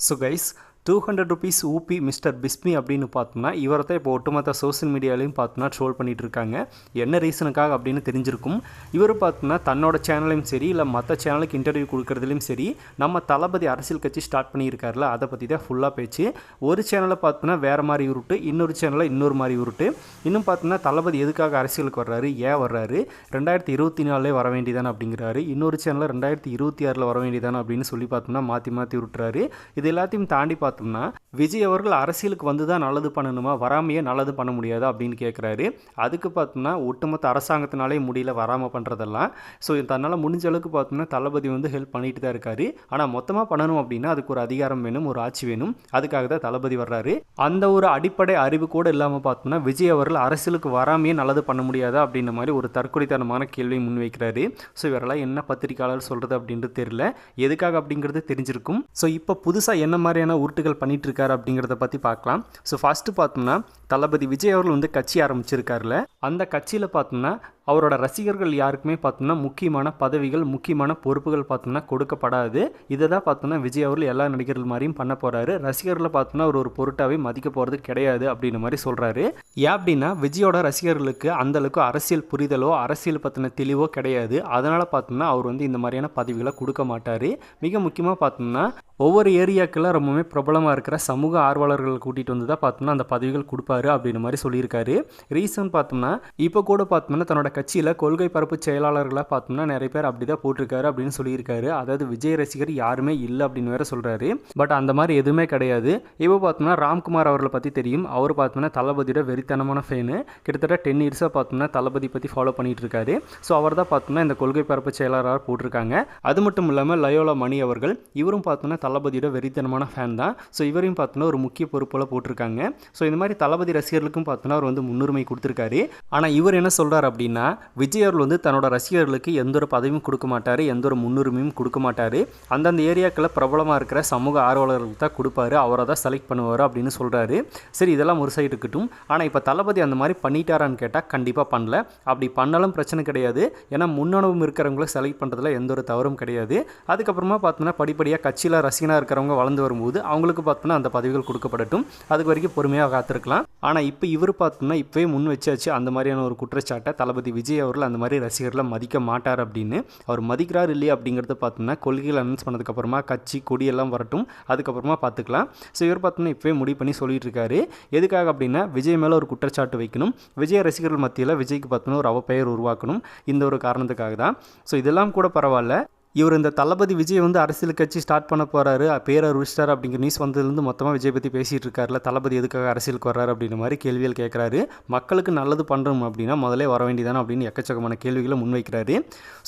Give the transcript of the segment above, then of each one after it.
So guys two hundred rupees UP mister Bismi அப்படின்னு பார்த்தோம்னா இவரை தான் இப்போ ஒட்டுமொத்த சோஷியல் மீடியாலையும் பார்த்தோம்னா ட்ரோல் பண்ணிட்டு இருக்காங்க என்ன ரீசனுக்காக அப்படின்னு தெரிஞ்சிருக்கும். இவர் பார்த்தோம்னா தன்னோட சேனலையும் சரி இல்லை மற்ற சேனலுக்கு இன்டர்வியூ கொடுக்குறதுலையும் சரி நம்ம தளபதி அரசியல் கட்சி ஸ்டார்ட் பண்ணியிருக்காருல அதை பற்றி தான் ஃபுல்லாக பேச்சு. ஒரு சேனலை பார்த்தோம்னா வேறு மாதிரி உருட்டு இன்னொரு சேனலில் இன்னொரு மாதிரி உருட்டு. இன்னும் பார்த்தோம்னா தளபதி எதுக்காக அரசியலுக்கு வர்றாரு ஏன் வர்றாரு? ரெண்டாயிரத்தி இருபத்தி நாலே வர வேண்டியதானே அப்படிங்கிறாரு. இன்னொரு சேனலில் ரெண்டாயிரத்தி இருபத்தி ஆறில் வர வேண்டியதானே அப்படின்னு சொல்லி பார்த்தோம்னா மாற்றி மாற்றி விட்டுறாரு இது எல்லாத்தையும் தாண்டி பார்த்தோம்னா விஜய் அவர்கள் அரசியலுக்கு வந்து தான் நல்லது பண்ணணுமா? வராமையே நல்லது பண்ண முடியாதா? அப்படின்னு கேட்குறாரு அதுக்கு பார்த்தோம்னா ஒட்டுமொத்த அரசாங்கத்தினாலே முடியல வராமல் பண்ணுறதெல்லாம் ஸோ தன்னால் முடிஞ்ச அளவுக்கு பார்த்தோம்னா தளபதி வந்து ஹெல்ப் பண்ணிட்டு தான் இருக்காரு. ஆனால் மொத்தமாக பண்ணணும் அப்படின்னா அதுக்கு ஒரு அதிகாரம் வேணும் ஒரு ஆட்சி வேணும். அதுக்காக தான் தளபதி வர்றாரு. அந்த ஒரு அடிப்படை அறிவு கூட இல்லாமல் பார்த்தோம்னா விஜய் அவர்கள் அரசியலுக்கு வராமையே நல்லது பண்ண முடியாதா? அப்படின்ற மாதிரி ஒரு தற்கொலைத்தனமான கேள்வியை முன்வைக்கிறாரு ஸோ இவரெல்லாம் என்ன பத்திரிக்கையாளர் சொல்கிறது அப்படின்றது தெரியல. எதுக்காக அப்படிங்கிறது தெரிஞ்சிருக்கும். ஸோ இப்போ புதுசாக என்ன மாதிரியான உருட்டுகள் பண்ணிட்டு இருக்காரு அப்படிங்கிறத பற்றி பார்க்கலாம். ஸோ ஃபஸ்ட்டு பார்த்தோம்னா தளபதி விஜய் அவர்கள் வந்து கட்சி ஆரம்பிச்சிருக்காருல. அந்த கட்சியில் பார்த்தோம்னா அவரோட ரசிகர்கள் யாருக்குமே பார்த்தோம்னா முக்கியமான பதவிகள் முக்கியமான பொறுப்புகள் பார்த்தோம்னா கொடுக்கப்படாது. இதை தான் பார்த்தோம்னா விஜய் அவர்கள் எல்லா நடிகர்கள் மாதிரியும் பண்ண போகிறாரு ரசிகர்களை பார்த்தோம்னா அவர் ஒரு பொருட்டாவே மதிக்க போகிறது கிடையாது அப்படின்ற மாதிரி சொல்கிறாரு ஏன் அப்படின்னா விஜயோட ரசிகர்களுக்கு அந்த அளவுக்கு அரசியல் புரிதலோ அரசியல் பற்றின தெளிவோ கிடையாது. அதனால் பார்த்தோம்னா அவர் வந்து இந்த மாதிரியான பதவிகளை கொடுக்க மாட்டார். மிக முக்கியமாக பார்த்தோம்னா ஒவ்வொரு ஏரியாக்கெல்லாம் ரொம்பவுமே பிரபலமாக இருக்கிற சமூக ஆர்வலர்கள் கூட்டிகிட்டு வந்து தான் பார்த்தோம்னா அந்த பதவிகள் கொடுப்பாரு அப்படின்ற மாதிரி சொல்லியிருக்காரு. ரீசன் பார்த்தோம்னா இப்போ கூட பார்த்தோம்னா தன்னோட கட்சியில் கொள்கை பரப்பு செயலாளர்களாக பார்த்தோம்னா நிறைய பேர் அப்படி தான் போட்டிருக்காரு அப்படின்னு சொல்லியிருக்காரு. அதாவது விஜய் ரசிகர் யாருமே இல்லை அப்படின்னு வேற சொல்கிறாரு பட் அந்த மாதிரி எதுவுமே கிடையாது. இப்போ பார்த்தோம்னா ராம்குமார் அவர்களை பற்றி தெரியும். அவர் பார்த்தோம்னா தளபதியோட வெறித்தனமான ஃபேனு கிட்டத்தட்ட டென் இயர்ஸாக பார்த்தோம்னா தளபதி பற்றி ஃபாலோ பண்ணிட்டு இருக்காரு. ஸோ அவர் தான் பார்த்தோம்னா இந்த கொள்கை பரப்பு செயலாளராக போட்டிருக்காங்க. அது மட்டும் இல்லாமல் லயோலா மணி அவர்கள் இவரும் பார்த்தோம்னா தளபதியோட வெறித்தனமான ஃபேன் தான். ஸோ இவரையும் பார்த்தோன்னா ஒரு முக்கிய பொறுப்பில் போட்டிருக்காங்க. ஸோ இந்த மாதிரி தளபதி ரசிகர்களுக்கும் பார்த்தோன்னா அவர் வந்து முன்னுரிமை கொடுத்துருக்காரு. ஆனால் இவர் என்ன சொல்கிறார் அப்படின்னா விஜய் அவர்கள் வந்து தன்னோட ரசிகர்களுக்கு எந்த ஒரு பதவியும் கொடுக்க மாட்டார் எந்த ஒரு முன்னுரிமையும் கொடுக்க மாட்டார். அந்தந்த ஏரியாக்களில் பிரபலமாக இருக்கிற சமூக ஆர்வலர்களுக்கு தான் கொடுப்பாரு அவரை தான் செலக்ட் பண்ணுவார் அப்படின்னு சொல்கிறாரு சரி இதெல்லாம் ஒரு சைடு இருக்கட்டும். ஆனால் இப்போ தளபதி அந்த மாதிரி பண்ணிட்டாரான்னு கேட்டால் கண்டிப்பாக பண்ணல. அப்படி பண்ணாலும் பிரச்சனை கிடையாது. ஏன்னா முன்னணுவும் இருக்கிறவங்கள செலக்ட் பண்ணுறதுல எந்த ஒரு தவறும் கிடையாது. அதுக்கப்புறமா பார்த்தோன்னா படிப்படியாக கட்சியில் ரசிகனாக இருக்கிறவங்க வளர்ந்து வரும்போது அவங்களுக்கு பார்த்தோன்னா அந்த பதவிகள் கொடுக்கப்படட்டும். அதுக்கு வரைக்கும் பொறுமையாக காத்திருக்கலாம். ஆனால் இப்போ இவர் பார்த்தோம்னா இப்போவே முன் வச்சாச்சு அந்த மாதிரியான ஒரு குற்றச்சாட்டை தளபதி விஜய் அவர்கள் அந்த மாதிரி ரசிகர்களை மதிக்க மாட்டார் அப்படின்னு. அவர் மதிக்கிறார் இல்லையா அப்படிங்கிறத பார்த்தோம்னா கொள்கைகள் அனௌன்ஸ் பண்ணதுக்கப்புறமா கட்சி கொடியெல்லாம் வரட்டும். அதுக்கப்புறமா பார்த்துக்கலாம். ஸோ இவர் பார்த்தோம்னா இப்போவே முடிவு பண்ணி சொல்லிட்டு இருக்காரு எதுக்காக அப்படின்னா விஜய் மேலே ஒரு குற்றச்சாட்டு வைக்கணும். விஜய் ரசிகர்கள் மத்தியில் விஜய்க்கு பார்த்தோன்னா ஒரு அவப்பெயர் உருவாக்கணும். இந்த ஒரு காரணத்துக்காக தான். ஸோ இதெல்லாம் கூட பரவாயில்ல. இவர் இந்த தளபதி விஜய் வந்து அரசியல் கட்சி ஸ்டார்ட் பண்ண போகிறாரு பேரர் அறிவிச்சிட்டார் அப்படிங்கிற நியூஸ் வந்ததுலேருந்து மொத்தமாக விஜய் பற்றி பேசிகிட்டு இருக்காருல தளபதி எதுக்காக அரசியலுக்கு வர்றாரு அப்படின்ற மாதிரி கேள்விகள் கேட்குறாரு மக்களுக்கு நல்லது பண்ணுறோம் அப்படின்னா முதலே வர வேண்டியதானே அப்படின்னு எக்கச்சக்கமான கேள்விகளை முன்வைக்கிறாரு.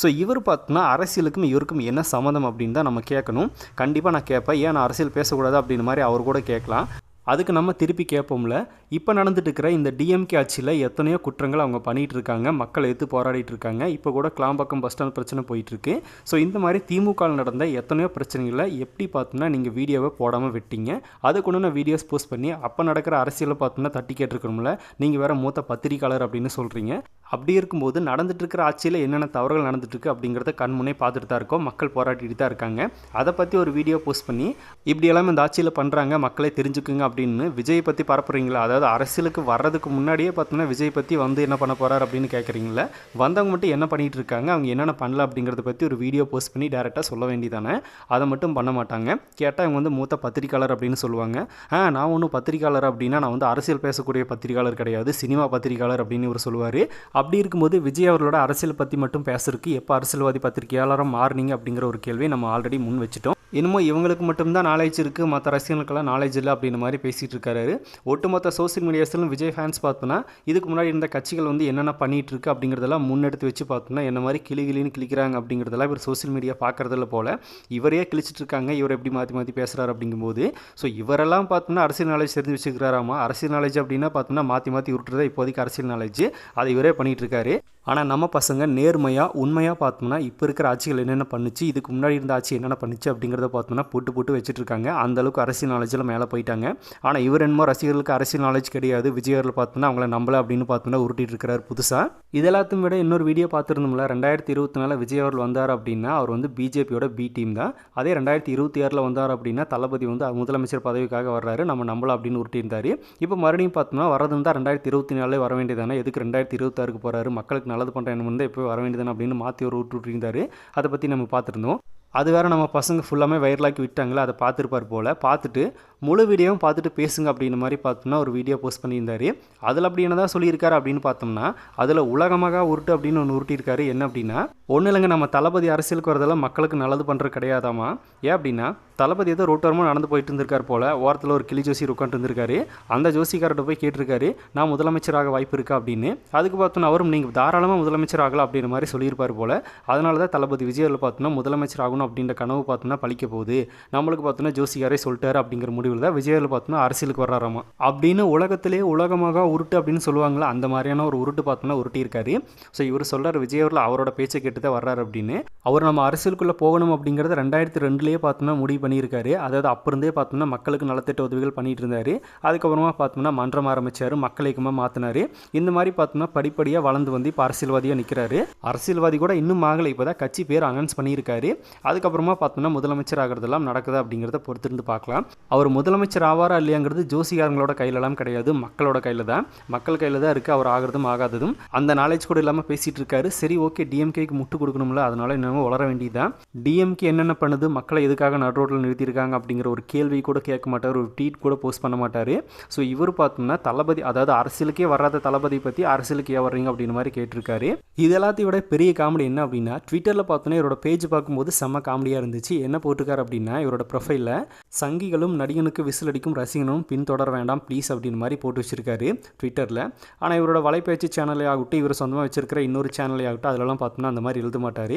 ஸோ இவர் பார்த்தோன்னா அரசியலுக்கும் இவருக்கும் என்ன சம்மந்தம் அப்படின்னு தான் நம்ம கேட்கணும் கண்டிப்பாக நான் கேட்பேன் ஏன் நான் அரசியல் பேசக்கூடாது அப்படின்ற மாதிரி அவர் கூட கேட்கலாம். அதுக்கு நம்ம திருப்பி கேட்போம்ல. இப்போ நடந்துட்டு இருக்கிற இந்த டிஎம்கே ஆட்சியில் எத்தனையோ குற்றங்கள் அவங்க பண்ணிகிட்டு இருக்காங்க மக்கள் எடுத்து போராடிட்டு இருக்காங்க இப்போ கூட கிளாம்பாக்கம் பஸ் ஸ்டாண்ட் பிரச்சனை போயிட்டுருக்கு. ஸோ இந்த மாதிரி திமுக நடந்த எத்தனையோ பிரச்சனைகளை எப்படி பார்த்தோம்னா நீங்கள் வீடியோவை போடாமல் விட்டீங்க. அதுக்கு ஒன்று வீடியோஸ் போஸ்ட் பண்ணி அப்போ நடக்கிற அரசியலை பார்த்தோம்னா தட்டி கேட்டிருக்கணும்ல. நீங்கள் வேறு மூத்த பத்திரிக்கையாளர் அப்படின்னு சொல்கிறீங்க அப்படி இருக்கும்போது நடந்துட்டு இருக்கிற ஆட்சியில் என்னென்ன தவறுகள் நடந்துட்டுருக்கு அப்படிங்கிறத கண்முன்னே பார்த்துட்டு தான் இருக்கோம். மக்கள் போராட்டிட்டு தான் இருக்காங்க. அதை பற்றி ஒரு வீடியோ போஸ்ட் பண்ணி இப்படி எல்லாமே இந்த ஆட்சியில் பண்ணுறாங்க மக்களே தெரிஞ்சுக்குங்க அப்படின்னு விஜய் பற்றி பரப்புறீங்களா? அதாவது அரசியலுக்கு வர்றதுக்கு முன்னாடியே பார்த்தோன்னா விஜய் பற்றி வந்து என்ன பண்ண போகிறார் அப்படின்னு கேட்குறீங்களா வந்தவங்க மட்டும் என்ன பண்ணிகிட்டு இருக்காங்க அவங்க என்னென்ன பண்ணல அப்படிங்கிறத பற்றி ஒரு வீடியோ போஸ்ட் பண்ணி டேரெக்டாக சொல்ல வேண்டியதானே? அதை மட்டும் பண்ண மாட்டாங்க. கேட்டால் இவங்க வந்து மூத்த பத்திரிக்கையாளர் அப்படின்னு சொல்லுவாங்க. ஆ நான் ஒன்றும் பத்திரிக்கையாளர் அப்படின்னா நான் வந்து அரசியல் பேசக்கூடிய பத்திரிக்கையாளர் கிடையாது சினிமா பத்திரிக்கையாளர் அப்படின்னு இவர் சொல்லுவார். அப்படி இருக்கும்போது விஜய் அவர்களோட அரசியல் பற்றி மட்டும் பேசுறதுக்கு எப்போ அரசியல்வாதி பத்திரிகையாளராக மாறினீங்க அப்படிங்கிற ஒரு கேள்வியை நம்ம ஆல்ரெடி முன் வச்சுட்டோம். இன்னமும் இவங்களுக்கு மட்டும்தான் நாலேஜ் இருக்குது மற்ற ரசிகர்களுக்கெல்லாம் நாலேஜ் இல்லை அப்படின்ற மாதிரி பேசிகிட்டு இருக்காரு. ஒட்டுமொத்த சோசியல் மீடியாஸ்லும் விஜய் ஃபேன்ஸ் பார்த்தோன்னா இதுக்கு முன்னாடி இருந்த கட்சிகள் வந்து என்னென்ன பண்ணிட்டு இருக்கு அப்படிங்கிறதெல்லாம் முன்னெடுத்து வச்சு பார்த்தோன்னா என்ன மாதிரி கிளி கிளின்னு கிளிக்கிறாங்க அப்படிங்கிறதெல்லாம் இவர் சோசியல் மீடியா பார்க்குறதுல போல். இவரே கிழிச்சிட்டு இருக்காங்க. இவர் எப்படி மாற்றி மாற்றி பேசுகிறாரு அப்படிங்கும்போது ஸோ இவரெல்லாம் பார்த்தோம்னா அரசியல் நாலேஜ் தெரிஞ்சு வச்சுக்கிறாராமா? அரசியல் நாலேஜ் அப்படின்னா பார்த்தோம்னா மாற்றி மாற்றி விட்டுறதா இப்போதைக்கு அரசியல் நாலேஜ் அதை இவரே பண்ணிகிட்டு இருக்காரு. ஆனால் நம்ம பசங்க நேர்மையாக உண்மையாக பார்த்தோம்னா இப்போ இருக்கிற ஆட்சிகள் என்னென்ன பண்ணுச்சு இதுக்கு முன்னாடி இருந்த ஆட்சி என்னென்ன பண்ணுச்சு அப்படிங்கிறத பார்த்தோம்னா போட்டு போட்டு வச்சுட்டு அந்தளவுக்கு அந்த அளவுக்கு அரசியல் நாலேஜில் மேலே போயிட்டாங்க. ஆனால் இவர் என்னமோ ரசிகர்களுக்கு அரசியல் நாலேஜ் கிடையாது. விஜயவரில் பார்த்தோம்னா அவங்கள நம்பலை அப்படின்னு பார்த்தோம்னா உருட்டிட்டு இருக்கிறார் புதுசாக இதெல்லாத்தையும் விட இன்னொரு வீடியோ பார்த்துருந்தோம்ல ரெண்டாயிரத்தி இருபத்தி நாலில் விஜய் அவர்கள் வந்தார் அப்படின்னா அவர் வந்து பிஜேபியோட பி டீம் தான். அதே ரெண்டாயிரத்தி இருபத்தி ஆறில் வந்தார் அப்படின்னா தளபதி வந்து முதலமைச்சர் பதவிக்காக வர்றாரு. நம்ம நம்பலாம் அப்படின்னு உருட்டியிருந்தார். இப்போ மறுபடியும் பார்த்தோம்னா வரது இருந்தால் ரெண்டாயிரத்தி இருபத்தி நாலே வர வேண்டியதானே? எதுக்கு ரெண்டாயிரத்தி இருபத்தாறுக்கு போகிறாரு மக்களுக்கு நல்லது பண்ணுறேன் எப்போ வர வேண்டியதானே அப்படின்னு மாற்றி ஒரு விட்டு இருந்தார் அதை பற்றி நம்ம பார்த்துருந்தோம். அது வேறு நம்ம பசங்க ஃபுல்லாமே வைரலாக்கி விட்டாங்களே அதை பார்த்துருப்பார் போல். பார்த்துட்டு முழு வீடியோவும் பார்த்துட்டு பேசுங்க அப்படின்ற மாதிரி பார்த்தோம்னா ஒரு வீடியோ போஸ்ட் பண்ணியிருந்தாரு. அதில் அப்படி என்னதான் சொல்லியிருக்காரு அப்படின்னு பார்த்தோம்னா அதில் உலகமாக உருட்டு அப்படின்னு ஒன்று உருட்டியிருக்காரு. என்ன அப்படின்னா ஒன்றும் இல்லைங்க நம்ம தளபதி அரசியலுக்கு வரதெல்லாம் மக்களுக்கு நல்லது பண்ணுறது கிடையாதாமா ஏன் அப்படின்னா தளபதி ஏதோ ரோட்டோரமாக நடந்து போயிட்டு இருந்திருக்கார் போல் ஓரத்தில் ஒரு கிளி ஜோசி உட்காந்துருந்திருக்காரு அந்த ஜோசிக்கார்ட்ட போய் கேட்டிருக்காரு நான் முதலமைச்சராக வாய்ப்பு இருக்கா? அப்படின்னு. அதுக்கு பார்த்தோன்னா அவரும் நீங்கள் தாராளமாக முதலமைச்சர் ஆகலாம் அப்படின்ற மாதிரி சொல்லியிருப்பார் போல். அதனால தான் தளபதி விஜயில் பார்த்தோன்னா முதலமைச்சர் ஆகணும் அப்படின்ற கனவு பார்த்தோன்னா பழிக்க போகுது. நம்மளுக்கு பார்த்தோன்னா ஜோசிகாரே சொல்லிட்டாரு அப்படிங்கிற முடிவில் தான் விஜயில் பார்த்தோம்னா அரசியலுக்கு வர்றாராமா? அப்படின்னு உலகத்திலே உலகமாக உருட்டு அப்படின்னு சொல்லுவாங்களா அந்த மாதிரியான ஒரு உருட்டு பார்த்தோன்னா உருட்டியிருக்காரு ஸோ இவர் சொல்கிறார் விஜய் அவர்கள் அவரோட பேச்சை கேட்டு தான் வர்றாரு அப்படின்னு. அவர் நம்ம அரசியலுக்குள்ளே போகணும் அப்படிங்கிறத ரெண்டாயிரத்தி ரெண்டுலேயே பார்த்தோம்னா முடிவு பண்ணியிருக்காரு. அதாவது அப்போ இருந்தே பார்த்தோம்னா மக்களுக்கு நலத்திட்ட உதவிகள் பண்ணிட்டு இருந்தார். அதுக்கப்புறமா பார்த்தோம்னா மன்றம் ஆரம்பித்தார் மக்கள் இயக்கமாக மாற்றினார் இந்த மாதிரி பார்த்தோம்னா படிப்படியாக வளர்ந்து வந்து இப்போ அரசியல்வாதியாக நிற்கிறாரு அரசியல்வாதி கூட இன்னும் ஆகலை இப்போ தான் கட்சி பேர் அனௌன்ஸ் பண்ணியிருக்காரு. அதுக்கப்புறமா பார்த்தோம்னா முதலமைச்சர் ஆகிறதெல்லாம் நடக்குதா அப்படிங்கிறத பொறுத்திருந்து பார்க்கலாம். அவர் முதலமைச்சர் ஆவாரா இல்லையாங்கிறது ஜோசிகாரங்களோட கையிலலாம் கிடையாது மக்களோட கையில் தான் மக்கள் கையில் தான் இருக்குது அவர் ஆகிறதும் ஆகாததும். அந்த நாலேஜ் கூட இல்லாமல் பேசிகிட்டு இருக்காரு. சரி ஓகே டிஎம்கேக்கு முட்டு கொடுக்கணும்ல அதனால இன்னமும் வளர வேண்டியதுதான். டிஎம்கே என்னென்ன பண்ணுது மக்களை எதுக்காக நடுரோட்டில் நிறுத்தியிருக்காங்க அப்படிங்கிற ஒரு கேள்வி கூட கேட்க மாட்டார் ஒரு ட்வீட் கூட போஸ்ட் பண்ண மாட்டார். ஸோ இவர் பார்த்தோம்னா தளபதி அதாவது அரசியலுக்கே வராத தளபதி பற்றி அரசியலுக்கு ஏன் வர்றீங்க அப்படின்னு மாதிரி கேட்டிருக்காரு. இது எல்லாத்தையும் விட பெரிய காமெடி என்ன அப்படின்னா ட்விட்டரில் பார்த்தோன்னா இவரோட பேஜ் பார்க்கும்போது செம்ம காமெடியாக இருந்துச்சு. என்ன போட்டிருக்காரு அப்படின்னா இவரோட ப்ரொஃபைலில் சங்கிகளும் நடிகனுக்கு விசில் அடிக்கும் ரசிகனும் பின்தொடர வேண்டாம் ப்ளீஸ் அப்படின்னு மாதிரி போட்டு வச்சிருக்காரு ட்விட்டரில் ஆனால் இவரோட வலைப்பயிற்சி சேனலே ஆகட்டும் இவர் சொந்தமாக வச்சிருக்கிற இன்னொரு சேனலே ஆகட்டும் அதிலலாம் பார்த்தோம்னா அந்த மாதிரி எழுத மாட்டார்.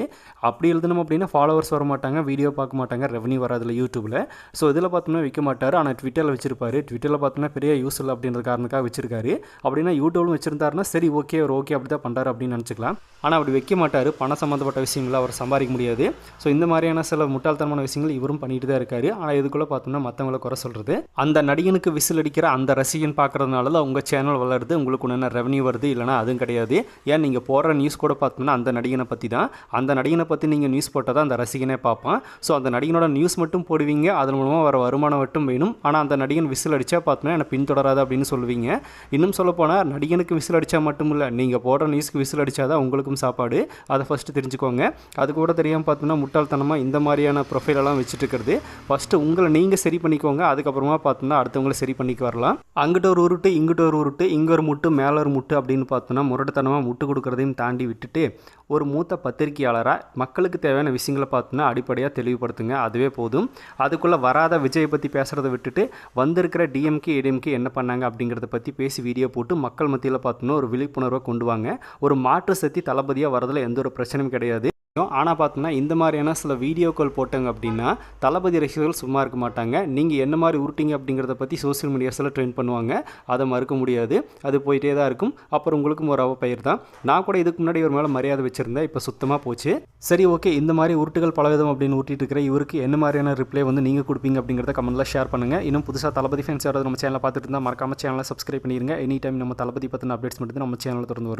அப்படி எழுதணும் அப்படின்னா ஃபாலோவர்ஸ் வர மாட்டாங்க வீடியோ பார்க்க மாட்டாங்க ரெவன்யூ வராதில்ல யூடியூப்பில் ஸோ இதில் பார்த்தோம்னா விற்க மாட்டார். ஆனால் ட்விட்டரில் வச்சிருப்பாரு. ட்விட்டரில் பார்த்தோம்னா பெரிய யூஸ் இல்லை அப்படின்ற காரணக்காக வச்சிருக்காரு. அப்படின்னா யூடியூப்லும் வச்சிருந்தாருன்னா சரி ஓகே அவர் ஓகே அப்படி தான் பண்ணுறாரு அப்படின்னு நினச்சிக்கலாம். ஆனால் அப்படி வைக்க மாட்டார். பணம் சம்மந்தப்பட்ட விஷயங்களை அவர் சம்பாதிக்க முடியாது. ஸோ இந்த மாதிரியான சில முட்டாள்தனமான விஷயங்கள் இவரும் பண்ணிட்டு தான் இருக்காரு. ஆனால் இதுக்குள்ளே பார்த்தோம்னா மற்றவங்களை குறை சொல்கிறது அந்த நடிகனுக்கு விசில் அடிக்கிற அந்த ரசிகன் பார்க்கறதுனால தான் உங்கள் சேனல் வளருது உங்களுக்கு ஒன்று ரெவன்யூ வருது இல்லைனா அதுவும் கிடையாது. ஏன் நீங்கள் போடுற நியூஸ் கூட பார்த்தோம்னா அந்த நடிகனை பற்றி தான் அந்த நடிகனை பற்றி நீங்கள் நியூஸ் போட்டால் தான் அந்த ரசிகனே பார்ப்பான். ஸோ அந்த நடிகனோட நியூஸ் மட்டும் போடுவீங்க அதன் மூலமாக வர வருமானம் மட்டும் வேணும். ஆனால் அந்த நடிகன் விசில் அடித்தா பார்த்தோம்னா என்னை பின்தொடராது அப்படின்னு சொல்லுவீங்க. இன்னும் சொல்லப்போனால் நடிகனுக்கு விசில் அடித்தா மட்டும் இல்லை நீங்கள் போடுற நியூஸ்க்கு விசில் அடித்தா தான் உங்களுக்கும் சாப்பாடு. அதை ஃபஸ்ட்டு தெரிஞ்சுக்கோங்க. அது கூட தெரியாமல் பார்த்தோம்னா முட்டாள்தனமாக இந்த மாதிரியான ப்ரொஃபைலெல்லாம் வச்சுட்டு இருக்கிறது. ஃபஸ்ட்டு உங்களை நீங்கள் சரி பண்ணிக்கோங்க அதுக்கப்புறமா பார்த்தோம்னா அடுத்தவங்களை சரி பண்ணிக்க வரலாம். அங்கிட்ட ஒரு உருட்டு இங்கிட்ட ஒரு உருட்டு இங்கே ஒரு முட்டு மேலே ஒரு முட்டு அப்படின்னு பார்த்தோம்னா முரட்டுத்தனமாக முட்டு கொடுக்குறதையும் தாண்டி விட்டுட்டு ஒரு மூத்த பத்திரிகையாளராக மக்களுக்கு தேவையான விஷயங்களை பார்த்தோன்னா அடிப்படையாக தெளிவுபடுத்துங்க. அதுவே போதும். அதுக்குள்ளே வராத விஜயை பற்றி பேசுகிறத விட்டுட்டு வந்திருக்கிற டிஎம்கே ஏடிஎம்கே என்ன பண்ணாங்க அப்படிங்கிறத பற்றி பேசி வீடியோ போட்டு மக்கள் மத்தியில் பார்த்தோன்னா ஒரு விழிப்புணர்வை கொண்டு வாங்க. ஒரு மாற்று சக்தி தளபதியாக வரதில் எந்த ஒரு பிரச்சனையும் கிடையாது. ஆனால் பார்த்தோம்னா இந்த மாதிரியான சில வீடியோக்கள் போட்டாங்க அப்படின்னா தளபதி ரசிகர்கள் சும்மா இருக்க மாட்டாங்க. நீங்கள் என்ன மாதிரி உருட்டிங்க அப்படிங்கிறத பற்றி சோஷியல் மீடியாஸில் ட்ரெண்ட் பண்ணுவாங்க. அதை மறுக்க முடியாது. அது போயிட்டே தான் இருக்கும். அப்புறம் உங்களுக்கும் ஒரு அவ பயிர் தான். நான் கூட இதுக்கு முன்னாடி ஒரு மேலே மரியாதை வச்சுருந்தேன். இப்போ சுத்தமாக போச்சு. சரி ஓகே இந்த மாதிரி உருட்டுகள் பலவிதம் அப்படின்னு ஊட்டிட்டு இருக்கிற இவருக்கு என்ன மாதிரியான ரிப்ளை வந்து நீங்கள் கொடுப்பீங்க அப்படிங்கிறத கமெண்ட்டில் ஷேர் பண்ணுங்கள் இன்னும் புதுசாக தளபதி ஃபேன்ஸ் யாராவது நம்ம சேனலை பார்த்துட்டு இருந்தால் மறக்காம சேனலை சப்ஸ்கிரைப் பண்ணிடுங்க எனி டைம் நம்ம தளபதி பற்றின அப்டேட்ஸ் மட்டும் நம்ம சேனலில் திறந்து வரும்.